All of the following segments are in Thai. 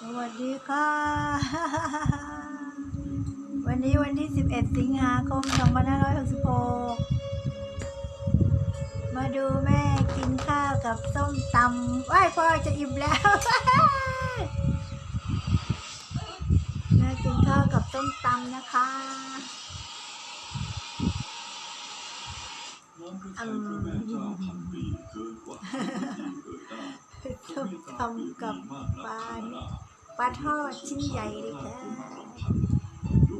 สวัสดีค่ะ วันนี้วันที่ 11 สิงหาคม 2566 มาดูแม่กินข้าวกับส้มตำว้ายพ่อจะอิ่มแล้วแม่กินข้าวกับส้มตำนะคะอืมทำกับปลา ปลาทอดชิ้นใหญ่เลยค่ะ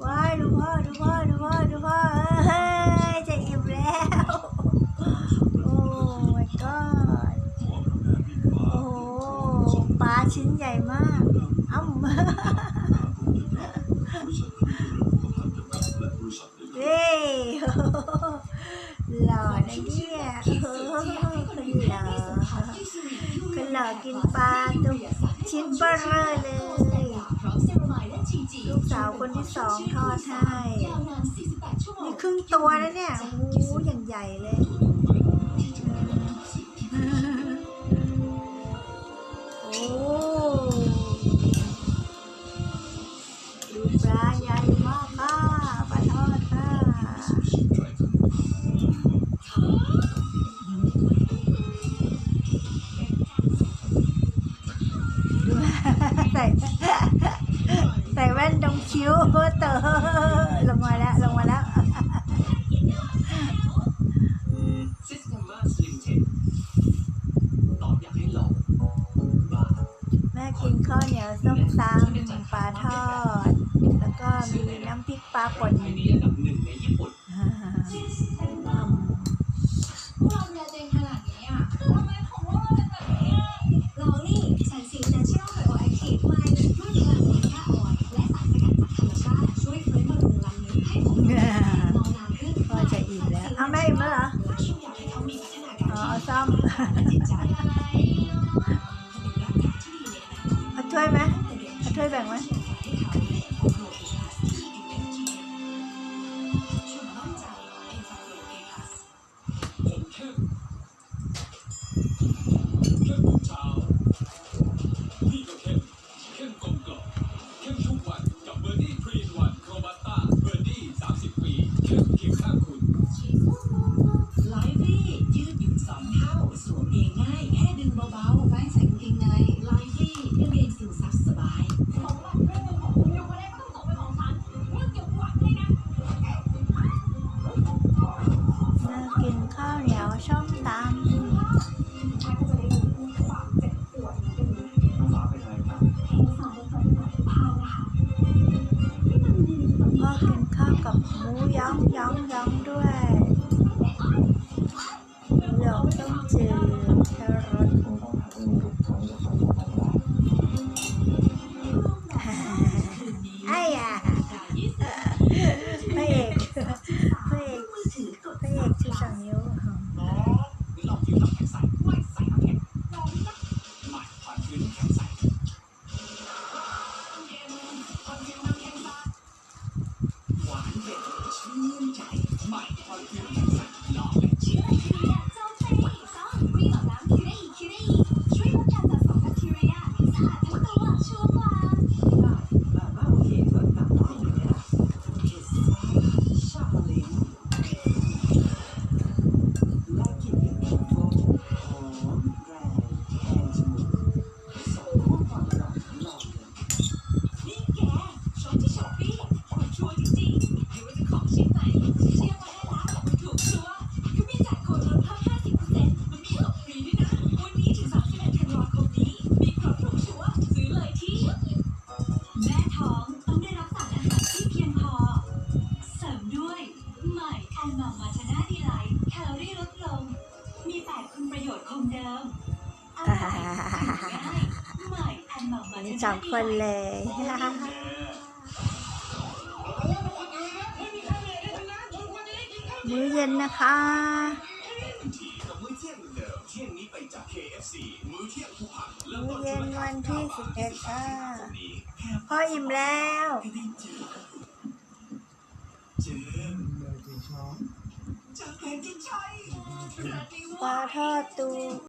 ว้าดูพ่อดูพ่อดูพ่อดูพ่อเฮ้ยจะอิ่มแล้ว โอ้ my god โอ้โหปลาชิ้นใหญ่มากอ้ำเฮ้ยหล่อนะเนี่ยคนหล่อคนหล่อกินปลาตุ๊ก ชิ้นเบอร์เลยลูกสาวคนที่สองทอดให้นี่ครึ่งตัวแล้วเนี่ยโอ้หอย่างใหญ่เลยโอ้ นตรงคิ้วเตอลงมาแล้วลงมาแล้วแม่กินข้าวเหนียวส้มตำปลาทอด แล้วก็มีน้ำพริกปลาป่น ซ่อมค่ะจิช่วยไหมช่วยแบ่งไหม Cặp mũ 多 สองคนเลยมื้อเย็นนะคะมื้อเย็นวันที่สิบเอ็ดค่ะพ่ออิ่มแล้วปลาทอดตู